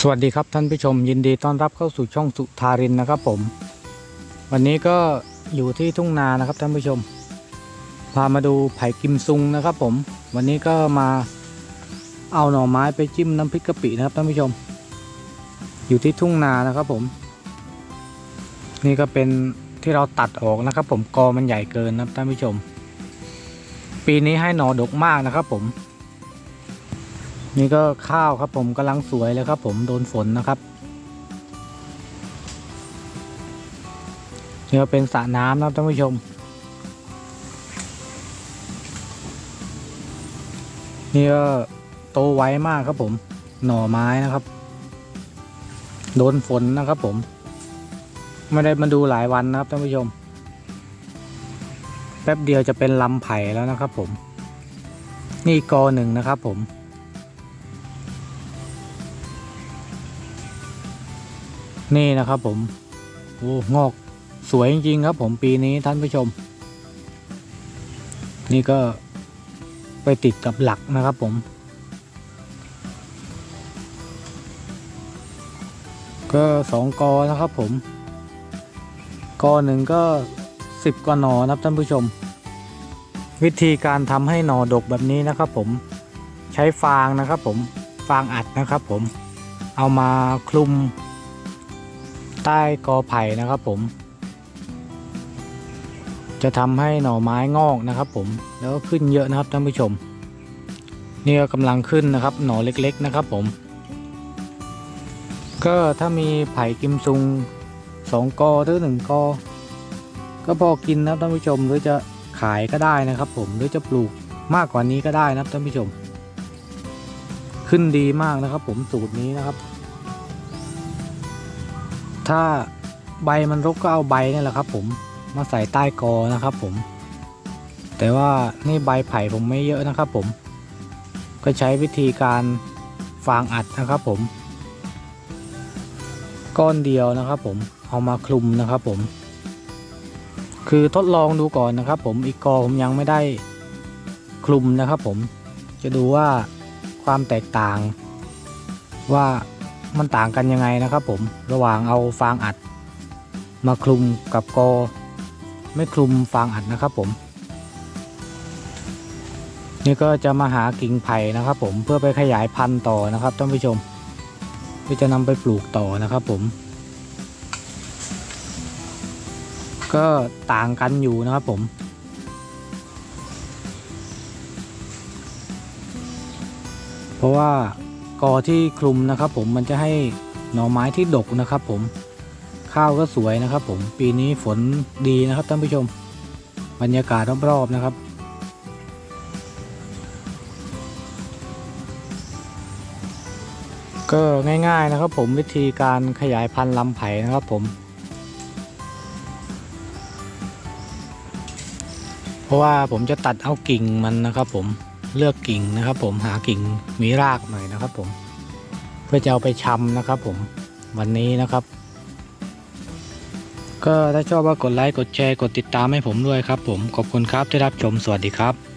สวัสดีครับท่านผู้ชมยินดีต้อนรับเข้าสู่ช่องสุธารินนะครับผม วันนี้ก็อยู่ที่ทุ่งนานะครับท่านผู้ชม พามาดูไผ่กิมซุงนะครับผม วันนี้ก็มาเอาหน่อไม้ไปจิ้มน้ำพริกกะปินะครับท่านผู้ชม อยู่ที่ทุ่งนานะครับผม นี่ก็เป็นที่เราตัดออกนะครับ ผมกอมันใหญ่เกินนะครับท่านผู้ชม ปีนี้ให้หน่อดกมากนะครับผม นี่ก็ข้าวครับผมกำลังสวยเลยครับ ผมโดนฝนนะครับนี่ก็เป็นสระน้ำนะครับท่านผู้ชม นี่ก็โตไวมากครับผม หน่อไม้นะครับ โดนฝนนะครับผม ไม่ได้มาดูหลายวันนะครับท่านผู้ชม แป๊บเดียวจะเป็นลำไผ่แล้วนะครับผม นี่กอหนึ่งนะครับผม นี่นะครับผมโอ้งอกสวยจริงๆครับผมปีนี้ท่านผู้ชม นี่ก็ไปติดกับหลักนะครับผมก็สองกอนะครับผม กอหนึ่งก็สิบกว่าหนอนะครับท่านผู้ชม วิธีการทำให้หนอดกแบบนี้นะครับผมใช้ฟางนะครับผมฟางอัดนะครับผมเอามาคลุม ใต้กอไผ่นะครับผม จะทำให้หน่อไม้งอกนะครับ ผมแล้วก็ขึ้นเยอะนะครับท่านผู้ชมนี่ก็กำลังขึ้นนะครับ หน่อเล็กๆนะครับ ผม ก็ถ้ามีไผ่กิมซุงสองกอหรือหนึ่งกอ ก็พอกินนะครับท่านผู้ชมหรือจะขายก็ได้นะครับ ผมหรือจะปลูกมากกว่านี้ก็ได้นะครับท่านผู้ชม ขึ้นดีมากนะครับ ผมสูตรนี้นะครับ ถ้าใบมันรกก็เอาใบนี่แหละครับผมมาใส่ใต้กอนะครับผม แต่ว่านี่ใบไผ่ผมไม่เยอะนะครับผม ก็ใช้วิธีการฟางอัดนะครับผม ก้อนเดียวนะครับผมเอามาคลุมนะครับผม คือทดลองดูก่อนนะครับผมอีกกอผมยังไม่ได้คลุมนะครับผม จะดูว่าความแตกต่างว่า มันต่างกันยังไงนะครับผมระหว่างเอาฟางอัด มาคลุมกับกอ ไม่คลุมฟางอัดนะครับผม นี่ก็จะมาหากิ่งไผ่นะครับผมเพื่อไปขยายพันธุ์ต่อนะครับท่านผู้ชมเพื่อจะนำไปปลูกต่อนะครับผม ก็ต่างกันอยู่นะครับผมเพราะว่า กอที่คลุมนะครับ ผมมันจะให้หน่อไม้ที่ดกนะครับ ผมข้าวก็สวยนะครับ ผมปีนี้ฝนดีนะครับท่านผู้ชม บรรยากาศรอบๆนะครับก็ง่ายๆนะครับผมวิธีการขยายพันธุ์ลำไผ่นะครับผม เพราะว่าผมจะตัดเอากิ่งมันนะครับผม เลือกกิ่งนะครับ ผมหากิ่งมีรากหน่อยนะครับ ผม เพื่อจะเอาไปชำนะครับ ผมวันนี้นะครับ ก็ถ้าชอบก็กดไลค์กดแชร์กดติดตามให้ผมด้วยครับ ผมขอบคุณครับที่รับชมสวัสดีครับ